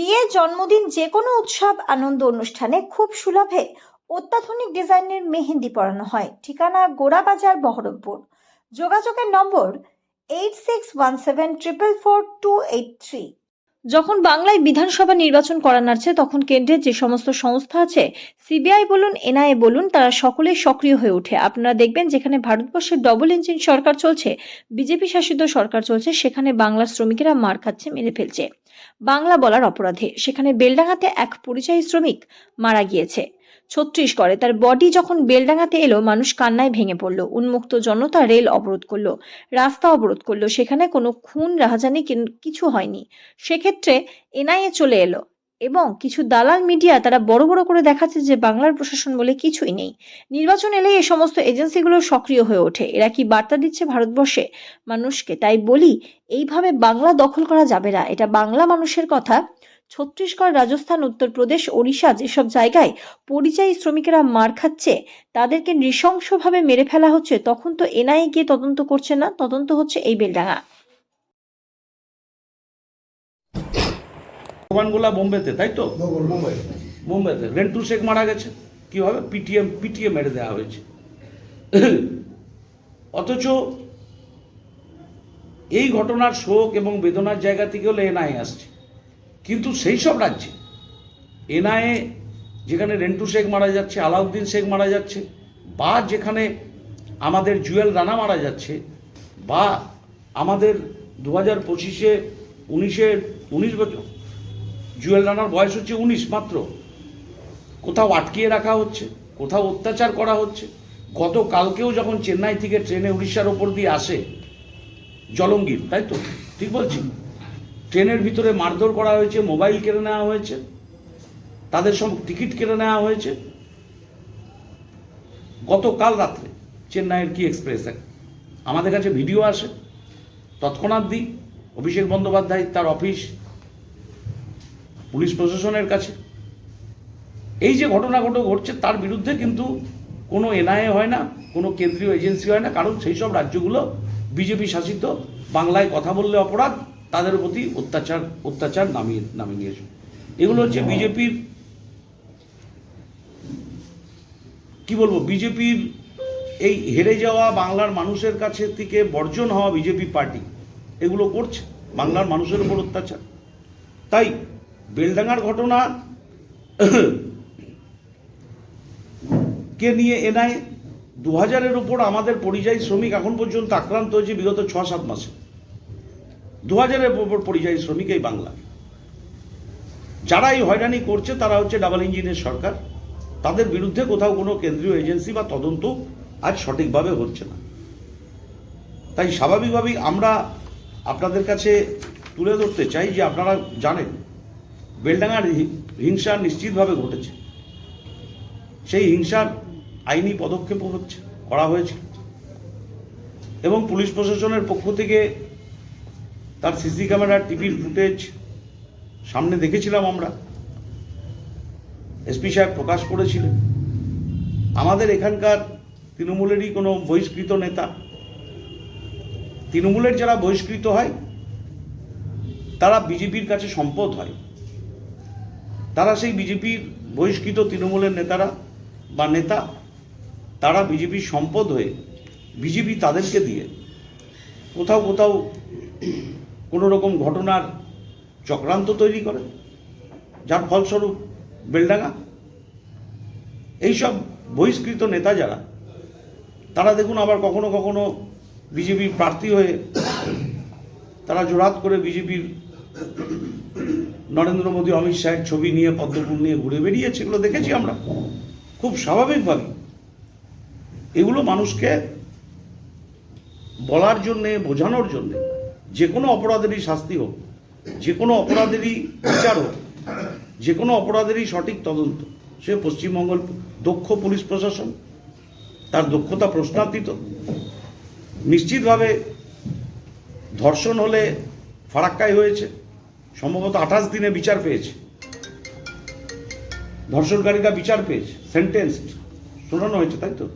বিয়ে, জন্মদিন যে কোনো উৎসব, আনন্দ অনুষ্ঠানে খুব সুলভে অত্যাধুনিক ডিজাইনের মেহেন্দি পরানো হয়। ঠিকানা গোড়াবাজার, বহরমপুর। যোগাযোগের নম্বর eight six one seven triple four two eight three যখন বাংলায় বিধানসভা নির্বাচন করা নাড়ছে, তখন কেন্দ্রের যে সমস্ত সংস্থা আছে, সিবিআই বলুন, এনআইএ বলুন, তারা সকলেই সক্রিয় হয়ে ওঠে। আপনারা দেখবেন যেখানে ভারতবর্ষের ডবল ইঞ্জিন সরকার চলছে, বিজেপি শাসিত সরকার চলছে, সেখানে বাংলা শ্রমিকেরা মার খাচ্ছে, মেরে ফেলছে। বাংলা বলার অপরাধে। সেখানে বেলডাঙাতে এক পরিযায়ী শ্রমিক মারা গিয়েছে। ছত্রিশগড়ে তার বডি যখন বেলডাঙাতে এলো, মানুষ কান্নায় ভেঙে পড়ল। উন্মুক্ত জনতা রেল অবরোধ করল, রাস্তা অবরোধ করল। সেখানে কোনো খুন, রাহাজানি কিছু হয়নি। সেক্ষেত্রে এনআইএ চলে এলো। এবং কিছু দালাল মিডিয়া তারা বড় বড় করে দেখাচ্ছে যে বাংলার প্রশাসন বলে কিছুই নেই। নির্বাচন এলেই এই সমস্ত এজেন্সিগুলো সক্রিয় হয়ে ওঠে। এরা কি বার্তা দিচ্ছে ভারতবর্ষে? মানুষকে, তাই বলি, এইভাবে বাংলা দখল করা যাবে না। এটা বাংলা মানুষের কথা। ছত্তিশগড়, রাজস্থান, উত্তরপ্রদেশ, ওড়িশা যেসব জায়গায় পরিযায়ী শ্রমিকেরা মার খাচ্ছে, তাদেরকে নৃশংসভাবে মেরে ফেলা হচ্ছে, তখন তো এনআইএ গিয়ে তদন্ত করছে না? তদন্ত হচ্ছে এই বেলডাঙা ভগবানগোলা বোম্বেতে তাই তো? মুম্বাই বোম্বেতে। রেন্টু শেখ মারা গেছে। কীভাবে পিটিএম পিটিএ মেরে দেওয়া হয়েছে। অথচ এই ঘটনার শোক এবং বেদনার জায়গা থেকে হলে এনআইএ আসছে। কিন্তু সেই সব রাজ্যে এনআইএ যেখানে রেন্টু শেখ মারা যাচ্ছে আলাউদ্দিন শেখ মারা যাচ্ছে বা যেখানে আমাদের জুয়েল রানা মারা যাচ্ছে বা আমাদের দু হাজার পঁচিশে উনিশে উনিশ বছর জুয়েল রানার বয়স হচ্ছে উনিশ মাত্র। কোথাও আটকিয়ে রাখা হচ্ছে, কোথাও অত্যাচার করা হচ্ছে। গতকালকেও যখন চেন্নাই থেকে ট্রেনে উড়িষ্যার ওপর দিয়ে আসে জলঙ্গির, তাই তো? ঠিক বলছি? ট্রেনের ভিতরে মারধর করা হয়েছে, মোবাইল কেড়ে নেওয়া হয়েছে, তাদের সব টিকিট কেড়ে নেওয়া হয়েছে। গতকাল রাত্রে চেন্নাইয়ের কি এক্সপ্রেস? আমাদের কাছে ভিডিও আসে। তৎক্ষণাৎ দিই অভিষেক বন্দ্যোপাধ্যায় তার অফিস পুলিশ প্রশাসনের কাছে। এই যে ঘটনা ঘটনাগুলো ঘটছে, তার বিরুদ্ধে কিন্তু কোনো এনআইএ হয় না, কোনো কেন্দ্রীয় এজেন্সি হয় না, কারণ সেই সব রাজ্যগুলো বিজেপি শাসিত, বাংলায় কথা বললে অপরাধ, তাদের প্রতি অত্যাচার অত্যাচার নামিয়ে নামিয়ে নিয়েছে। এগুলো হচ্ছে বিজেপির কি বলব, বিজেপির এই হেরে যাওয়া বাংলার মানুষের কাছে থেকে বর্জন হওয়া বিজেপি পার্টি, এগুলো করছে, বাংলার মানুষের উপর অত্যাচার। তাই বেলডাঙ্গার ঘটনা কে নিয়ে এনআই? দু হাজারের উপর আমাদের পরিযায়ী শ্রমিক এখন পর্যন্ত আক্রান্ত হয়েছে বিগত ছ সাত মাসে। দু হাজারের উপর পরিযায়ী শ্রমিক এই বাংলা যারা এই হয়রানি করছে তারা হচ্ছে ডাবল ইঞ্জিনের সরকার। তাদের বিরুদ্ধে কোথাও কোনো কেন্দ্রীয় এজেন্সি বা তদন্ত আজ সঠিকভাবে হচ্ছে না। তাই স্বাভাবিকভাবেই আমরা আপনাদের কাছে তুলে ধরতে চাই যে আপনারা জানেন বেলডাঙ্গার হি- হিংসা নিশ্চিতভাবে ঘটেছে। সেই হিংসার আইনি পদক্ষেপও হচ্ছে, করা হয়েছে। এবং পুলিশ প্রশাসনের পক্ষ থেকে তার সিসি ক্যামেরার টিভির ফুটেজ সামনে দেখেছিলাম আমরা। এসপি সাহেব প্রকাশ করেছিলেন। আমাদের এখানকার তৃণমূলেরই কোনো বহিষ্কৃত নেতা, তৃণমূলের যারা বহিষ্কৃত হয়, তারা বিজেপির কাছে সম্পদ হয়। তারা সেই বিজেপির বহিষ্কৃত তৃণমূলের নেতারা বা নেতা, তারা বিজেপির সম্পদ হয়ে বিজেপি তাদেরকে দিয়ে কোথাও কোথাও কোনো রকম ঘটনার চক্রান্ত তৈরি করে, যার ফলস্বরূপ বেলডাঙ্গা। এইসব বহিষ্কৃত নেতা যারা, তারা দেখুন আবার কখনো কখনো বিজেপির প্রার্থী হয়ে তারা জোরাত করে বিজেপির নরেন্দ্র মোদী, অমিত শাহের ছবি নিয়ে, পদ্মফুল নিয়ে ঘুরে বেরিয়েছে এগুলো দেখেছি আমরা। খুব স্বাভাবিকভাবে এগুলো মানুষকে বলার জন্যে, বোঝানোর জন্যে, যে কোনো অপরাধেরই শাস্তি হোক, যে কোনো অপরাধেরই বিচার হোক, যে কোনো অপরাধেরই সঠিক তদন্ত। সে পশ্চিমবঙ্গ দক্ষ পুলিশ প্রশাসন, তার দক্ষতা প্রশ্নাতীত। নিশ্চিতভাবে ধর্ষণ হলে ফারাক্কায় হয়েছে। সম্ভবত আঠাশ দিনে বিচার পেয়েছে। ধর্ষণকারীরা বিচার পেয়েছে সেন্টেন্সড শোনানো হয়েছে, তাই তো?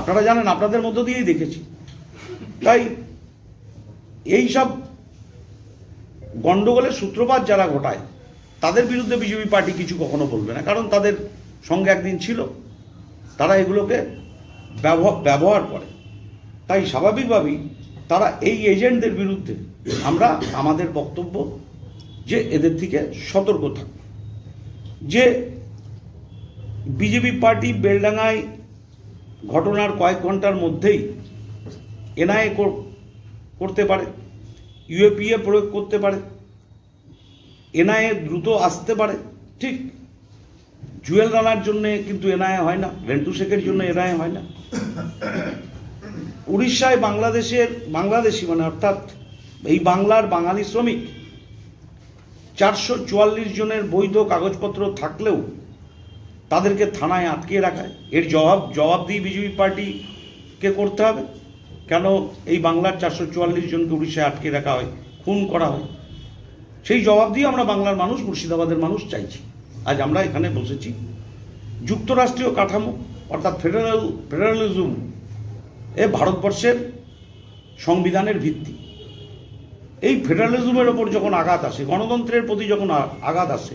আপনারা জানেন, আপনাদের মধ্য দিয়েই দেখেছি। তাই এই সব গণ্ডগোলের সূত্রপাত যারা ঘটায়, তাদের বিরুদ্ধে বিজেপি পার্টি কিছু কখনো বলবে না, কারণ তাদের সঙ্গে একদিন ছিল। তারা এগুলোকে ব্যবহার ব্যবহার করে। তাই স্বাভাবিকভাবেই তারা এই এজেন্টদের বিরুদ্ধে আমরা আমাদের বক্তব্য যে এদের থেকে সতর্ক থাকব যে বিজেপি পার্টি বেলডাঙ্গায় ঘটনার কয়েক ঘণ্টার মধ্যেই এনআইএ করতে পারে, ইউএপিএ প্রয়োগ করতে পারে, এনআইএ দ্রুত আসতে পারে, ঠিক। জুয়েল রানার জন্য কিন্তু এনআইএ হয় না রেন্টু শেখের জন্য এনআইএ হয় না। উড়িষ্যায় বাংলাদেশের বাংলাদেশি মানে অর্থাৎ এই বাংলার বাঙালি শ্রমিক, চারশো চুয়াল্লিশ জনের বৈধ কাগজপত্র থাকলেও তাদেরকে থানায় আটকে রাখায়। এর জবাব জবাব দিয়ে বিজেপি পার্টিকে করতে হবে? কেন এই বাংলার চারশো চুয়াল্লিশ জনকে উড়িষ্যায় আটকে রাখা হয়? খুন করা হয়? সেই জবাব দিয়ে আমরা বাংলার মানুষ, মুর্শিদাবাদের মানুষ চাইছি। আজ আমরা এখানে বসেছি। যুক্তরাষ্ট্রীয় কাঠামো, অর্থাৎ ফেডারেল, ফেডারেলিজম এ ভারতবর্ষের সংবিধানের ভিত্তি। এই ফেডারেলিজমের ওপর যখন আঘাত আসে, গণতন্ত্রের প্রতি যখন আঘাত আসে,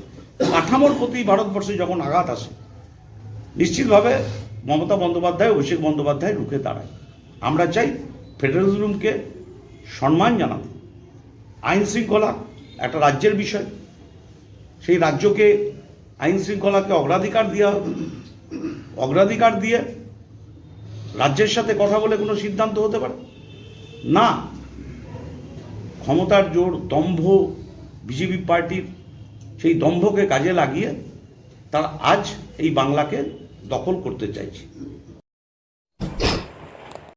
কাঠামোর প্রতি ভারতবর্ষে যখন আঘাত আসে, নিশ্চিতভাবে মমতা বন্দ্যোপাধ্যায়, অভিষেক বন্দ্যোপাধ্যায় রুখে দাঁড়ায়। আমরা চাই ফেডারেলিজমকে সম্মান জানাতে আইন শৃঙ্খলা একটা রাজ্যের বিষয়। সেই রাজ্যকে আইন শৃঙ্খলাকে অগ্রাধিকার দেওয়া অগ্রাধিকার দিয়ে রাজ্যের সাথে কথা বলে কোনো সিদ্ধান্ত হতে পারে? না। ক্ষমতার জোর, দম্ভ, বিজেপি পার্টির সেই দম্ভকে কাজে লাগিয়ে তারা আজ এই বাংলাকে দখল করতে চাইছে।